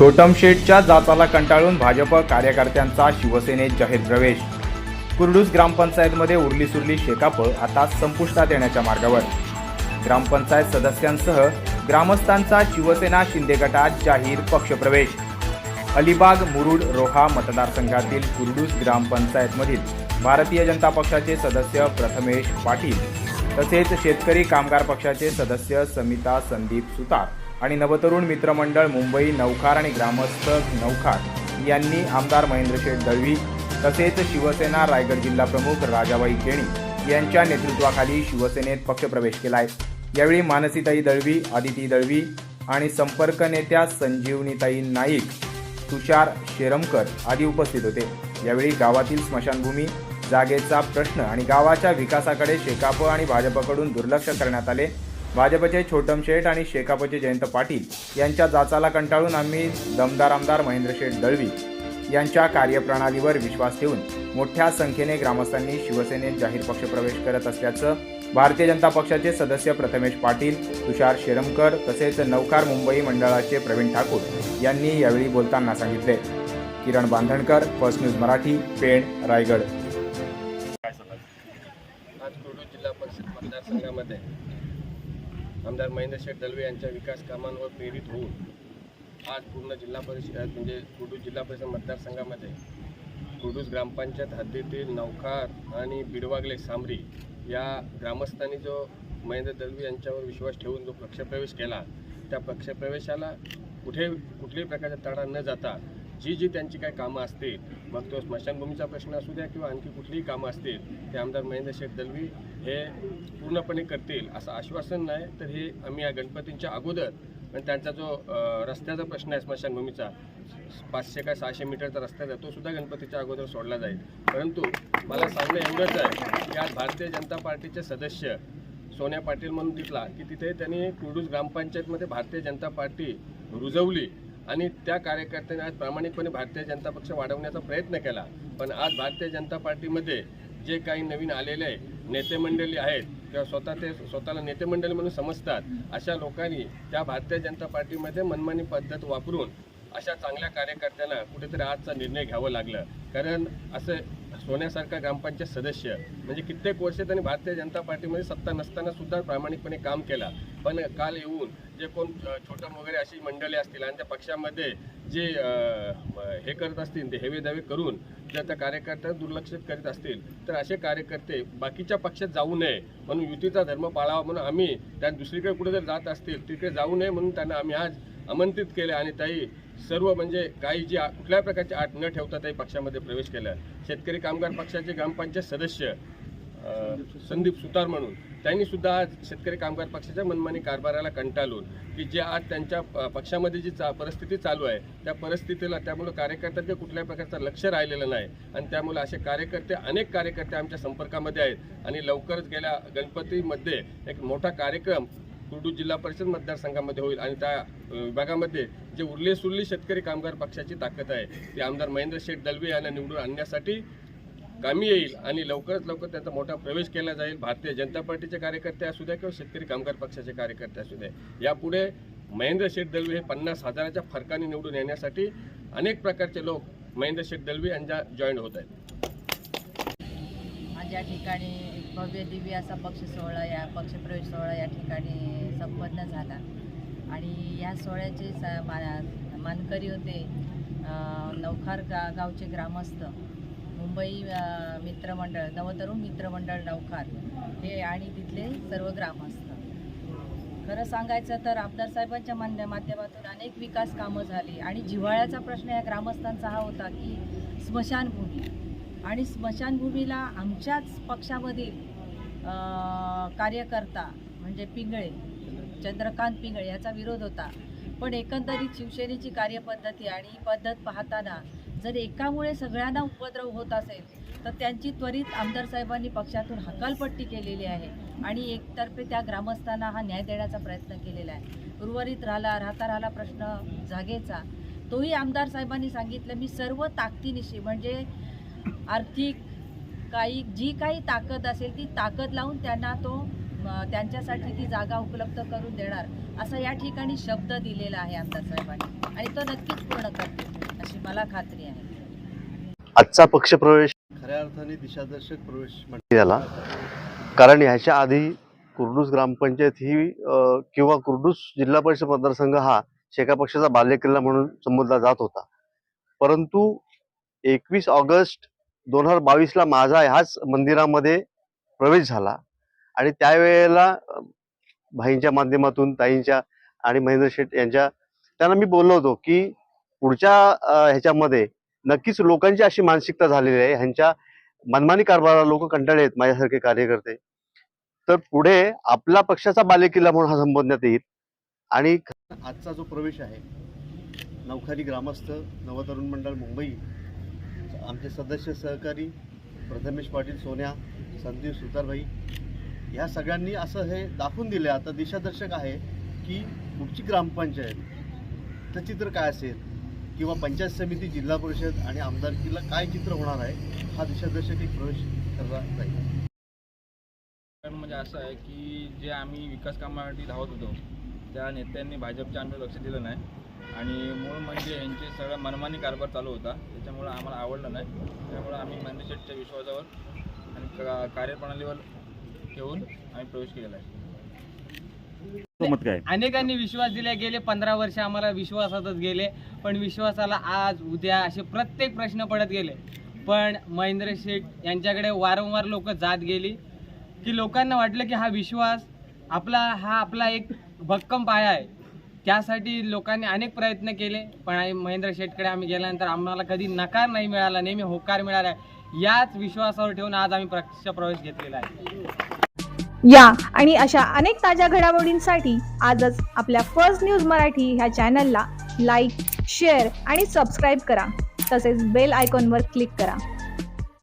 छोटम शेठच्या जाचाला कंटाळून भाजप कार्यकर्त्यांचा शिवसेनेत जाहीर प्रवेश. कुर्डूस ग्रामपंचायतमध्ये उरली सुरली शेकापळ आता संपुष्टात येण्याच्या मार्गावर. ग्रामपंचायत सदस्यांसह ग्रामस्थांचा शिवसेना शिंदे गटात जाहीर पक्षप्रवेश. अलिबाग मुरुड रोहा मतदारसंघातील कुर्डूस ग्रामपंचायतमधील भारतीय जनता पक्षाचे सदस्य प्रथमेश पाटील तसेच शेतकरी कामगार पक्षाचे सदस्य समिता संदीप सुतार. आणि नवतरुण मित्रमंडळ मुंबई नौखार आणि ग्रामस्थ नौखार यांनी आमदार महेंद्रशेठ दळवी तसेच शिवसेना रायगड जिल्हा प्रमुख राजाबाई केणी यांच्या नेतृत्वाखाली शिवसेनेत पक्षप्रवेश केला आहे यावेळी मानसीताई दळवी आदिती दळवी आणि संपर्क नेत्या संजीवनीताई नाईक तुषार शेरमकर आदी उपस्थित होते. यावेळी गावातील स्मशानभूमी जागेचा प्रश्न आणि गावाच्या विकासाकडे शेकाप आणि भाजपकडून दुर्लक्ष करण्यात आले. भाजपचे छोटम शेठ आणि शेकापचे जयंत पाटील यांच्या जाचाला कंटाळून आम्ही दमदार आमदार महेंद्र शेठ दळवी यांच्या कार्यप्रणालीवर विश्वास ठेवून मोठ्या संख्येने ग्रामस्थांनी शिवसेनेत जाहीर पक्षप्रवेश करत असल्याचं भारतीय जनता पक्षाचे सदस्य प्रथमेश पाटील तुषार शेरमकर तसेच नौकार मुंबई मंडळाचे प्रवीण ठाकूर यांनी यावेळी बोलताना सांगितले. Kiran Bandhankar first news Marathi Pen Raigad. आज जिल्हा परिषद मतदारसंघामध्ये आमदार महेंद्र शेठ दलवे यांच्या विकास कामांवर प्रेरित होऊन आज पूर्ण जिल्हा परिषद म्हणजे कुडूस जिल्हा परिषद मतदारसंघामध्ये कुडूस ग्रामपंचायत हद्दीतील नौखार आणि बिडवागले सामरी या ग्रामस्थांनी जो महेंद्र दलवी यांच्यावर विश्वास ठेवून जो पक्षप्रवेश केला त्या पक्षप्रवेशाला कुठे कुठल्याही प्रकारचा तडा न जाता जी जी त्यांची काही कामं असतील मग तो स्मशानभूमीचा प्रश्न असू द्या किंवा आणखी कुठलीही कामं असतील ते आमदार महेंद्र शेठ दलवी हे पूर्णपणे करतील असं आश्वासन नाही तर हे आम्ही या गणपतींच्या अगोदर पण त्यांचा जो रस्त्याचा प्रश्न आहे स्मशानभूमीचा पाचशे काय सहाशे मीटरचा रस्ता आहे तो सुद्धा गणपतीच्या अगोदर सोडला जाईल. परंतु मला सांगणं एवढंच आहे की आज भारतीय जनता पार्टीचे सदस्य सोन्या पाटील म्हणून दिसला की तिथे त्यांनी कुर्डूस ग्रामपंचायतमध्ये भारतीय जनता पार्टी रुजवली. आणि त्या कार्यकर्त्यांनी आज प्रामाणिकपणे भारतीय जनता पक्ष वाढवण्याचा प्रयत्न केला. पण आज भारतीय जनता पार्टीमध्ये जे काही नवीन आलेले नेते मंडळी आहेत किंवा स्वतः ते स्वतःला नेते मंडळी म्हणून समजतात अशा लोकांनी त्या भारतीय जनता पार्टीमध्ये मनमानी पद्धत वापरून अशा चांगल्या कार्यकर्त्यांना कुठेतरी आजचा निर्णय घ्यावा लागला. कारण असं सोन्यासारखा ग्रामपंचायत सदस्य म्हणजे कित्येक वर्ष त्यांनी भारतीय जनता पार्टीमध्ये सत्ता नसताना सुद्धा प्रामाणिकपणे काम केलं. पण काल येऊन जे कोण छोटम वगैरे अशी मंडळी असतील आणि त्या पक्षामध्ये जे हे करत असतील ते हेवे दावे करून जर त्या कार्यकर्त्यांना दुर्लक्षित करीत असतील तर असे कार्यकर्ते बाकीच्या पक्षात जाऊ नये म्हणून युतीचा धर्म पाळावा म्हणून आम्ही त्या दुसरीकडे कुठे जर जात असतील तिकडे जाऊ नये म्हणून त्यांना आम्ही आज आमंत्रित केले आणि ताई सर्व म्हणजे काही जी आ- कुठल्याही प्रकारची आट न ठेवता त्या पक्षामध्ये प्रवेश केला. शेतकरी कामगार पक्षाचे ग्रामपंचायत सदस्य संदीप सुतार म्हणून त्यांनी सुद्धा आज शेतकरी कामगार पक्षाच्या मनमानी कारभाराला कंटाळून की जे आज त्यांच्या पक्षामध्ये जी चा परिस्थिती चालू आहे त्या परिस्थितीला त्यामुळे कार्यकर्त्यांचे कुठल्याही प्रकारचं लक्ष राहिलेलं नाही. आणि त्यामुळे असे कार्यकर्ते अनेक कार्यकर्ते आमच्या संपर्कामध्ये आहेत. आणि लवकरच गेल्या गणपतीमध्ये एक मोठा कार्यक्रम कुर्डू जिल्हा परिषद मतदारसंघामध्ये होईल आणि त्या विभागामध्ये जे उरले सुरली शेतकरी कामगार पक्षाची ताकद आहे ती आमदार महेंद्र शेठ दलवे यांना निवडून आणण्यासाठी कामी येईल आणि लवकरात लवकर त्यांचा मोठा प्रवेश केला जाईल. भारतीय जनता पार्टीचे कार्यकर्ते असू द्या किंवा शेतकरी कामगार पक्षाचे कार्यकर्ते असू द्या. यापुढे महेंद्र शेठ दलवे हे पन्नास हजाराच्या फरकाने निवडून येण्यासाठी अनेक प्रकारचे लोक महेंद्र शेठ दलवे यांच्या जॉईन होत आहेत. ज्या या ठिकाणी भव्य दिव्य असा पक्ष सोहळा या पक्षप्रवेश सोहळा या ठिकाणी संपन्न झाला. आणि या सोहळ्याचे स मा मानकरी होते नवखार गा गावचे ग्रामस्थ मुंबई मित्रमंडळ नवतरुण मित्रमंडळ नवखार हे आणि तिथले सर्व ग्रामस्थ. खरं सांगायचं तर आमदार साहेबांच्या मान्य माध्यमातून अनेक विकास कामं झाली आणि जिव्हाळ्याचा प्रश्न या ग्रामस्थांचा हा होता की स्मशानभूमी. आणि स्मशानभूमीला आमच्याच पक्षामधील कार्यकर्ता म्हणजे पिंगळे चंद्रकांत पिंगळे याचा विरोध होता. पण एकंदरीत शिवसेनेची कार्यपद्धती आणि ही पद्धत पाहताना जर एकामुळे सगळ्यांना उपद्रव होत असेल तर त्यांची त्वरित आमदार साहेबांनी पक्षातून हकालपट्टी केलेली आहे आणि एकतर्फे त्या ग्रामस्थांना हा न्याय देण्याचा प्रयत्न केलेला आहे. उर्वरित राहिला राहता राहिला प्रश्न जागेचा. तोही आमदार साहेबांनी सांगितलं मी सर्व ताकदीनिशी म्हणजे आर्थिक काही जी काही ताकद असेल ती ताकद लावून त्यांना तो त्यांच्यासाठी ती जागा उपलब्ध करून देणार असा या ठिकाणी शब्द दिलेला आहे आमदार साहेबांनी. आणि तो नक्कीच पूर्ण करतील अशी मला खात्री आहे. आजचा पक्षप्रवेश खऱ्या अर्थाने दिशादर्शक प्रवेश म्हणते याला. कारण ह्याच्या आधी कुर्डूस ग्रामपंचायत ही किंवा कुर्डूस जिल्हा परिषद मतदारसंघ हा शेका पक्षाचा बालेकिल्ला म्हणून संबोधला जात होता. परंतु एकवीस ऑगस्ट दोन हजार बावीसला माझा ह्याच मंदिरामध्ये प्रवेश झाला. आणि त्यावेळेला भाईंच्या माध्यमातून ताईंच्या आणि महेंद्र शेठ यांच्या त्यांना मी बोललो होतो की पुढच्या ह्याच्यामध्ये नक्कीच लोकांची अशी मानसिकता झालेली आहे. ह्यांच्या मनमानी कारभाराला लोक कंटाळे आहेत माझ्यासारखे कार्यकर्ते. तर पुढे आपला पक्षाचा बालेकिल्ला म्हणून हा संबोधण्यात येईल. आणि आजचा जो प्रवेश आहे नवखारी ग्रामस्थ नवतरुण मंडळ मुंबई आमचे सदस्य सहकारी प्रथमेश पाटील सोन्या संदीप सुतारभाई ह्या सगळ्यांनी असं हे दाखवून दिले. आता दिशादर्शक आहे की कुठची ग्रामपंचायत तर चित्र काय असेल किंवा पंचायत समिती जिल्हा परिषद आणि आमदारकीला काय चित्र होणार आहे हा दिशादर्शक एक प्रवेश करला जाईल. कारण म्हणजे असं आहे की जे आम्ही विकास कामासाठी धावत होतो त्या नेत्यांनी भाजपच्या आम्ही लक्ष दिलं नाही. आणि मूळ म्हणजे यांचे सगळं मनमानी कारभार चालू होता. त्याच्यामुळं आम्हाला आवडलं नाही. त्यामुळं आम्ही महेंद्र शेठच्या विश्वासावर आणि का कार्यप्रणालीवर ठेवून आम्ही प्रवेश केलेला आहे. मत काय? अनेकांनी विश्वास दिले गेले पंधरा वर्ष आम्हाला विश्वासातच गेले. पण विश्वासाला आज उद्या असे प्रत्येक प्रश्न पडत गेले. पण महेंद्र शेठ यांच्याकडे वारंवार लोक जात गेली की लोकांना वाटलं की हा विश्वास आपला हा आपला एक भक्कम पाया आहे. त्यासाठी लोकांनी अनेक प्रयत्न केले पण महेंद्र शेटकडे आम्ही गेल्यानंतर आम्हाला कधी नकार नाही मिळाला नेहमी होकार मिळाला. याच विश्वासावर ठेवून आज आम्ही पक्ष प्रवेश घेतलेला आहे. या आणि अशा अनेक ताज्या घडामोडींसाठी आजच आपल्या फर्स्ट न्यूज मराठी ह्या चॅनलला लाईक शेअर आणि सबस्क्राईब करा. तसेच बेल आयकॉनवर क्लिक करा.